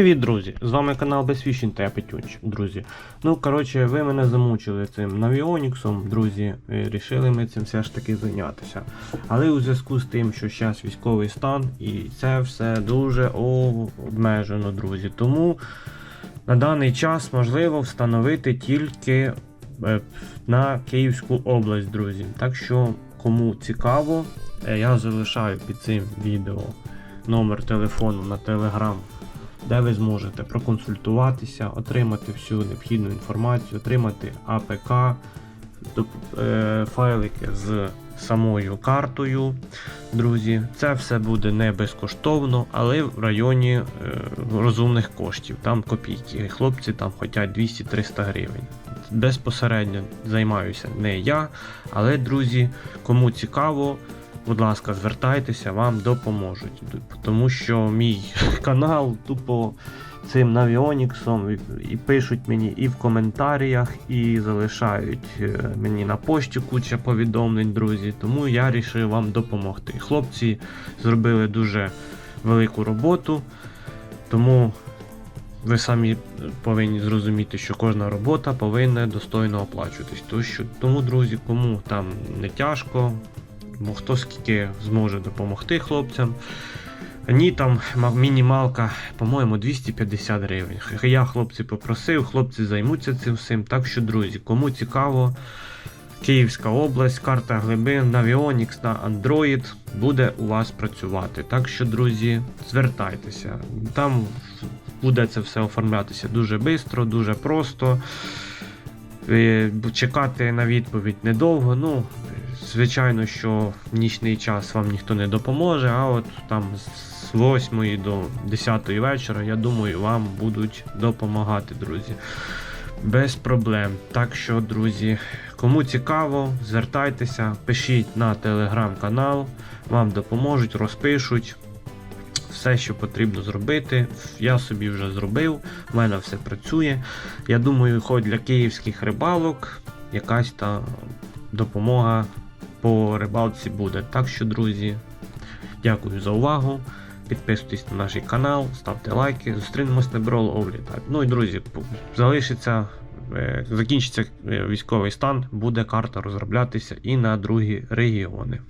Привіт, друзі! З вами канал Безфішін та я Петюнчик, друзі. Ну, коротше, ви мене замучили цим навіоніксом, друзі. Рішили ми цим все ж таки зайнятися. Але у зв'язку з тим, що зараз військовий стан, і це все дуже обмежено, друзі. Тому на даний час можливо встановити тільки е, на Київську область, друзі. Так що, кому цікаво, е, я залишаю під цим відео номер телефону на Telegram де ви зможете проконсультуватися, отримати всю необхідну інформацію, отримати АПК, е, файлики з самою картою. Друзі, це все буде не безкоштовно, але в районі е, розумних коштів. Там копійки. Хлопці там хочуть 200-300 гривень. Безпосередньо займаюся не я, але друзі, кому цікаво, будь ласка, звертайтеся, вам допоможуть. Тому що мій канал тупо цим навіоніксом і, пишуть мені і в коментарях, і залишають е, мені на пошті куча повідомлень, друзі. Тому я вирішив вам допомогти. Хлопці зробили дуже велику роботу, тому ви самі повинні зрозуміти, що кожна робота повинна достойно оплачуватись. Тому, друзі, кому там не тяжко, бо хто скільки зможе допомогти хлопцям. Ні, там мінімалка, по-моєму, 250 гривень. Я хлопці попросив, хлопці займуться цим всім. Так що, друзі, кому цікаво, Київська область, карта глибин, Navionics на Android буде у вас працювати. Так що, друзі, звертайтеся. Там буде це все оформлятися дуже швидко, дуже просто. Е, Чекати на відповідь недовго. Ну, звичайно, що в нічний час вам ніхто не допоможе, а от там з 8 до 10 вечора, я думаю, вам будуть допомагати, друзі. Без проблем. Так що, друзі, кому цікаво, звертайтеся, пишіть на телеграм-канал, вам допоможуть, розпишуть. Все, що потрібно зробити, я собі вже зробив, в мене все працює. Я думаю, хоч для київських рибалок якась та допомога по рибалці буде. Так що, друзі, дякую за увагу. Підписуйтесь на наш канал, ставте лайки, зустрінемось на бро ловлі. Ну і друзі, залишиться, е, закінчиться е, військовий стан, буде карта розроблятися і на другі регіони.